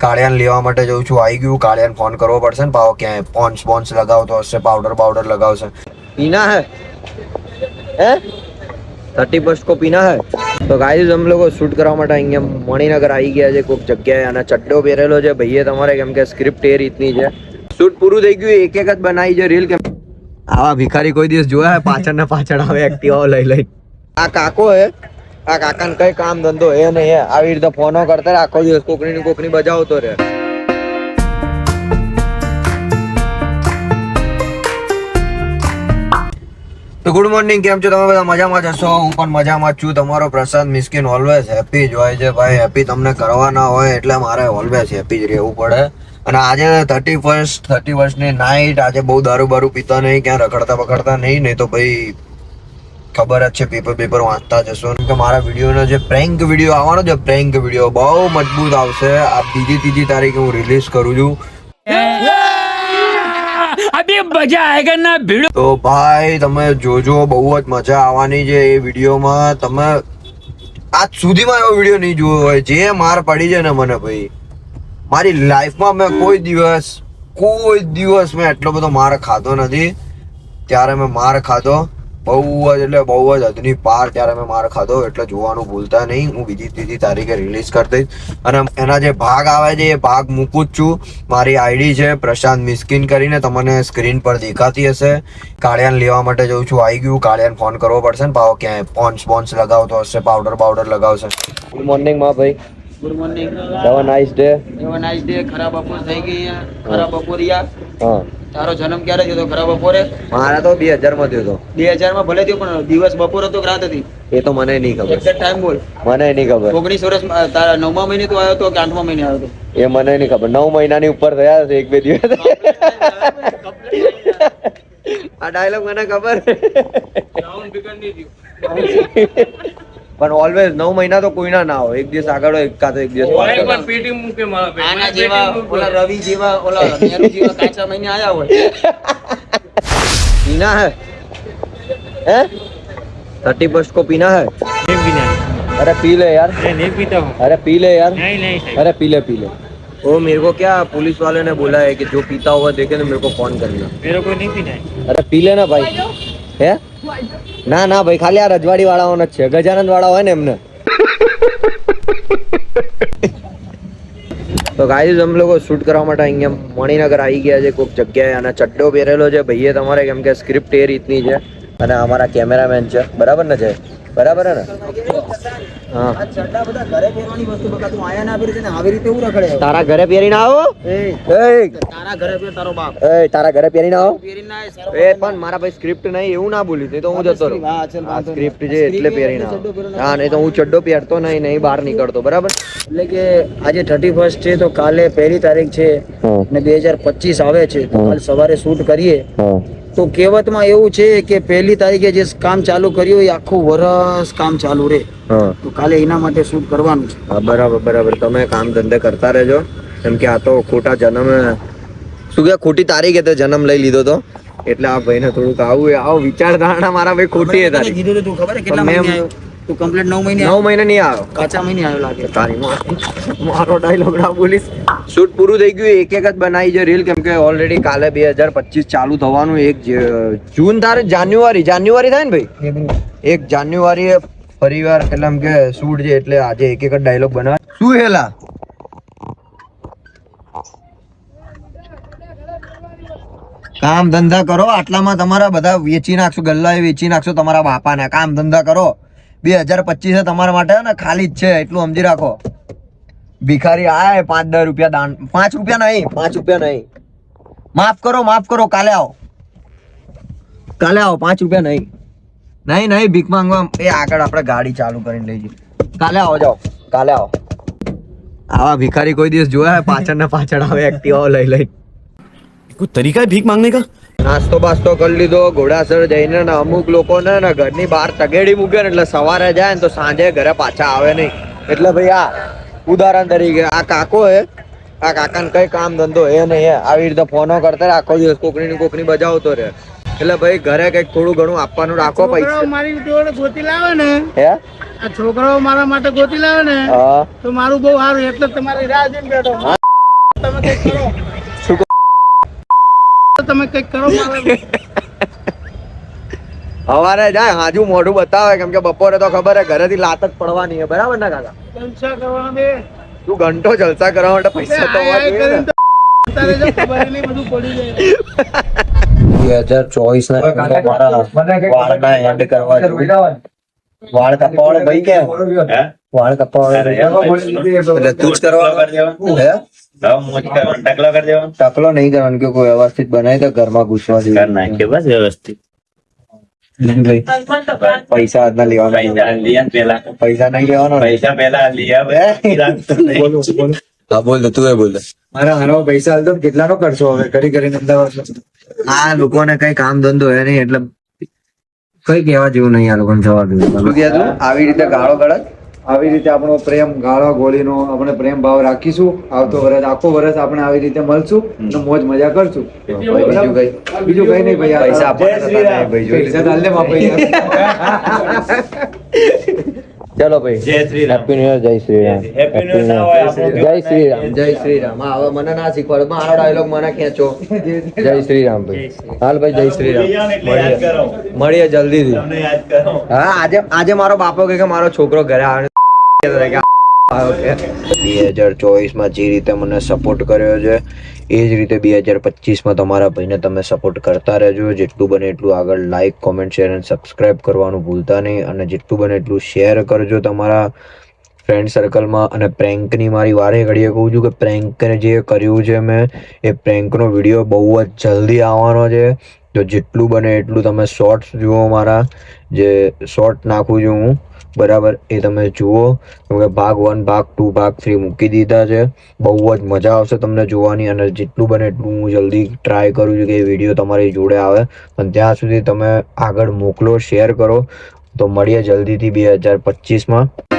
કાળિયાને લેવા માટે જઉં છું. આવી ગયું. કાળિયાન ફોન કરવો પડશે ને. પાવો ક્યાંય પોન્સ પોન્સ લગાવતો હશે પાવડર પાવડર લગાવશે. પીના હે? હે? થર્ટી ફર્સ્ટ કો પીના હે? તો ગાઈઝ અમે લોકો શૂટ કરવા માટે અહીંયા મણિનગર આવી ગયા છે. કોઈક જગ્યાએ અને ચડ્ડો પહેરેલો છે. ભાઈએ તમારે કેમ કે સ્ક્રિપ્ટ એ રીતની છે. શૂટ પૂરું થઈ ગયું. એક એક જ બનાવી છે રીલ કેમ? આવા ભિખારી કોઈ દિવસ જોયા પાછળ ને પાછળ આવે એક્ટિવાઓ લઈ લઈ. આ કાકો હે. આ કાકાને કઈ કામ ધંધો એ નહીં હે. આવી રીતે ફોનો કરતા રહે, આખો દિવસ કોકની ને કોકની બજાવતો રહે. તો ગુડ મોર્નિંગ કેમ છો? તમે બધા મજામાં જશો હું પણ મજામાં છું. તમારો પ્રસાદ મિસ્કિન ઓલવેઝ હેપી જ હોય છે ભાઈ. હેપી તમને કરવાના હોય એટલે મારે ઓલવેઝ હેપી જ રહેવું પડે. અને આજે થર્ટી ફર્સ્ટ થર્ટી ફર્સ્ટની નાઇટ આજે બહુ દારૂ બારૂ પીતા નહીં ક્યાં રખડતા પકડતા નહીં નહીં તો ભાઈ ખબર જ છે પેપર પેપર વાંચતા જશો. કે મારા વિડીયોનો જે પ્રેન્ક વીડિયો આવવાનો છે પ્રેન્ક વીડિયો બહુ મજબૂત આવશે. આ બીજી ત્રીજી તારીખે હું રિલીઝ કરું છું. તો ભાઈ તમે જોજો બહુ જ મજા આવવાની છે એ વિડીયોમાં. તમે આજ સુધીમાં એવો વીડિયો નહીં જોયો હોય. જે માર પડી છે ને મને ભાઈ. મારી લાઈફમાં મેં કોઈ દિવસ કોઈ દિવસ મેં એટલો બધો માર ખાધો નથી. ત્યારે મેં માર ખાધો. બહુ જ એટલે બહુ જ હદની પાર ત્યારે મેં માર ખાધો એટલે જોવાનું ભૂલતા નહીં. હું બીજી ત્રીજી તારીખે રિલીઝ કરી દઈશ. અને એના જે ભાગ આવે છે એ ભાગ મૂકું જ છું. મારી આઈડી છે પ્રશાંત મિસ્કિન કરીને તમને સ્ક્રીન પર દેખાતી હશે. કાળિયાને લેવા માટે જઉં છું આવી ગયું. કાળિયાને ફોન કરવો પડશે ને પાવ ક્યાંય પોન્સ પોન્સ લગાવતો હશે પાવડર પાવડર લગાવશે. ગુડ મોર્નિંગમાં ભાઈ. Good morning have nice day એવા નાઇસ ડે ખરાબ બપોર થઈ ગઈ. ખરાબ બપોરિયા. હા. તારો જન્મ ક્યારે થયો હતો ખરાબ બપોરે? મારા તો બે હજારમાં થયો હતો બે હજારમાં ભલે થયો પણ દિવસ બપોર હતો રાત હતી? એ તો મને નહીં ખબર. એક્ઝેક્ટ ટાઈમ બોલ. મને નહીં ખબર. ઓગણીસ વર્ષ તારા નવમા મહિને તું આવ્યો હતો કે આઠમા મહિને આવ્યો હતો? એ મને નહીં ખબર. નવ મહિનાની ઉપર થયા હશે એક બે દિવસ. આ ડાયલોગ મને ખબર. પણ ઓલવેઝ નવ મહિના તો કોઈના ના હોય એક દિવસ આગળ હોય કાં તો એક દિવસ પાછળ હોય. આના જેવા ઓલા રવિ જેવા ઓલા નેહરુ જેવા કાચા મહિને આયા હોય पीना है हैं थर्टी फर्स्ट को पीना है नहीं पीना है अरे पी ले यार मैं नहीं पीता हूँ अरे पी ले यार नहीं नहीं सही अरे पी ले पी ले वो मेरे को क्या पुलिस वाले ने बोला है कि जो पीता हुआ देखे तो मेरे को फोन करना मेरे को नहीं पीना है અરે પી લે ને ભાઈ હે ના ના, ભાઈ, ખાલી આ રજવાડી વાળાઓને જ છે. ગજાનંદ વાળા હોય ને એમને. તો ગાઈઝ અમે લોકો શૂટ કરવા માટે અહીંયા મણિનગર આવી ગયા છે, કોઈક જગ્યાએ, અને ચડ્ડો પહેરેલો છે. ભાઈએ તમારે કેમ કે સ્ક્રિપ્ટ એ રીતની છે, અને અમારા કેમેરામેન છે. બરાબર ને છે બરાબર ને? બધા ઘરે ના પહેરી ને આવી તારા ઘરે એ તારા પહેર તારો બાપ. એ તારા ઘરે પહેરીને આવો. એ પણ મારા ભાઈ સ્ક્રિપ્ટ નહીં એવું ના બોલ્યું નહીં તો હું જતો રહું. સ્ક્રિપ્ટ છે એટલે પહેરી. પહેરીને હા નહીં તો હું ચડ્ડો પહેરતો નહીં નહીં બહાર નીકળતો બરાબર? એટલે કે આજે થર્ટી ફર્સ્ટ છે તો કાલે પહેલી તારીખ છે અને બે હજાર પચીસ આવે છે તો કાલ સવારે શૂટ કરીએ. તો કહેવતમાં એવું છે કે પહેલી તારીખે જે કામ ચાલુ કર્યું એ આખું વરસ કામ ચાલુ રહે. તો કાલે એના માટે શૂટ કરવાનું છે. બરાબર બરાબર. તમે કામ ધંધે કરતા રહેજો. કેમ કે આ તો ખોટા જન્મ શું કે ખોટી તારીખે તો જન્મ લઈ લીધો તો. એટલે આ ભાઈને થોડુંક આવું આવો વિચારધારણા મારા ભાઈ ખોટી છે કીધું તું ખબર કેટલા મહિને આવ્યો? તું કમ્પ્લીટ નવ મહિને નવ? મહિને નહીં આવ્યો. કાચા મહિને આવ્યો લાગે. તારી મારો ડાયલોગ ના બોલીશ શૂટ પૂરું થઈ ગયું એક એક જ બનાવી છે રીલ કેમ કે ઓલરેડી કાલે બે હજાર પચીસ ચાલુ થવાનું એક જૂન તારે જાન્યુઆરી જાન્યુઆરી થાય ને ભાઈ? એક જાન્યુઆરી પરિવાર એટલે એમ કે શૂટ છે એટલે આજે એક એક જ ડાયલોગ બનાવે. શું હેલા કામ ધંધા કરો આટલામાં તમારા બધા વેચી નાખશો ગલ્લા વેચી નાખશો તમારા બાપાને. કામ ધંધા કરો. બે હજાર પચીસે તમારા માટે ને ખાલી જ છે, એટલું સમજી રાખો. ભિખારી આય પાંચ દસ રૂપિયા દાન, પાંચ રૂપિયા નહીં, પાંચ રૂપિયા નહીં. માફ કરો માફ કરો, કાલે આવો. કાલે આવો, પાંચ રૂપિયા નહીં. નહીં નહીં, ભીખ માંગવા, એ આગળ આપણે ગાડી ચાલુ કરીને લઈ જઈએ. કાલે આવો, જાઓ. કાલે આવો. આવા ભિખારી કોઈ દિવસ જોયા પાછળ ને પાછળ આવે એક્ટિવાઓ લઈ લઈ. કોઈ તરીકા ભીખ માંગને કા? નાસ્તો બાસ્તો કરી લીધો. ઘોડાસર જઈને ને અમુક લોકોને ને ઘરની બહાર તગેડી મૂકે ને એટલે સવારે જાય ને તો સાંજે ઘરે પાછા આવે નહીં. એટલે ભાઈ આ ઉદાહરણ તરીકે આ કાકો હે. આ કાકાને કઈ કામ ધંધો હે નહીં હે. આવી રીતે ફોનો કરતા આખો દિવસ કોકની ની કોકની બજાવતો રહે. એટલે ભાઈ ઘરે કંઈક થોડું ઘણું આપવાનું રાખો પૈસા. મારી જોડે ગોતી લાવે ને હે? આ છોકરાઓ મારા માટે ગોતી લાવે ને તો મારું બહુ સારું એટલે તમારી રાહ જોઈને બેઠો. તમે કંઈક કરો અમારે હવારે જાય હાજુ મોઢું બતાવે કેમ કે બપોરે તો ખબર હે ઘરેથી લાત જ પડવાની હે બરાબર ના કાકા? જલસા કરવા બે. તું ઘંટો જલસા કરવા માટે પૈસા તો હોવા જોઈએ ને. તારે જો ખબર નહીં બધું પડી જાય. બે હજાર ચોવીસ ના વાળના એન્ડ કરવા વાળ કપાવાળો ભાઈ કે? વાળ કપાવાળો તું. જ કરવાનો ટકલો નહીં કરવાનો કે કોઈ વ્યવસ્થિત બનાવી તો ઘરમાં ઘૂસવા દે પૈસા હાથના લેવાના પૈસા નહીં. લેવાનો. ને? હા? બોલ તું એ બોલ. મારા હારો પૈસા હાલ તો કેટલાનો કરશો હવે? કરી કરીને અમદાવાદ આ લોકોને કઈ કામ ધંધો હે નહીં એટલે કઈ કહેવા જેવું નહીં આ લોકોને જવા દઉં. આવી રીતે ગાળો ગળત આવી રીતે આપણો પ્રેમ ગાળો ગોળીનો આપણે પ્રેમ ભાવ રાખીશું. આવતો વર્ષ આખો વર્ષ આપણે આવી રીતે મળશું અને મોજ મજા કરશું. બીજું કઈ? બીજું કઈ નહીં ભાઈ પૈસા જોઈ પૈસા પૈસા. ચલો ભાઈ. જય Shri Ram happy new year જય શ્રી રામ જય શ્રી રામ જય શ્રી રામ હા હવે મને ના શીખવાડો. મારો ડાયલોગ મને ખેંચો. જય શ્રી રામ ભાઈ હાલ ભાઈ જય શ્રી રામ મળીએ. મળીએ જલ્દીથી. હા આજે આજે મારો બાપો કહે કે મારો છોકરો ઘરે આવે બે હજાર ચોવીસમાં જે રીતે મને સપોર્ટ કર્યો છે એ જ રીતે બે હજાર પચીસમાં તમારા ભાઈને તમે સપોર્ટ કરતા રહેજો. જેટલું બને એટલું આગળ લાઇક કોમેન્ટ શેર અને સબસ્ક્રાઈબ કરવાનું ભૂલતા નહીં. અને જેટલું બને એટલું શેર કરજો તમારા ફ્રેન્ડ સર્કલમાં અને પ્રેન્કની મારી વારે ઘડીએ કહું છું કે પ્રેન્કને જે કર્યું છે મેં, એ પ્રેન્કનો વીડિયો બહુ જ જલ્દી આવવાનો છે. તો જેટલું બને એટલું તમે શોર્ટ્સ જુઓ મારા. જે શોર્ટ નાખું છું હું, બરાબર? એ તમે જુઓ. કે ભાગ વન ભાગ ટુ ભાગ થ્રી મૂકી દીધા છે. બહુ જ મજા આવશે તમને જોવાની અને જેટલું બને એટલું હું જલ્દી ટ્રાય કરું છું કે એ વીડિયો તમારી જોડે આવે. પણ ત્યાં સુધી તમે આગળ મોકલો શેર કરો. તો મળીએ જલ્દીથી બે હજાર પચીસમાં.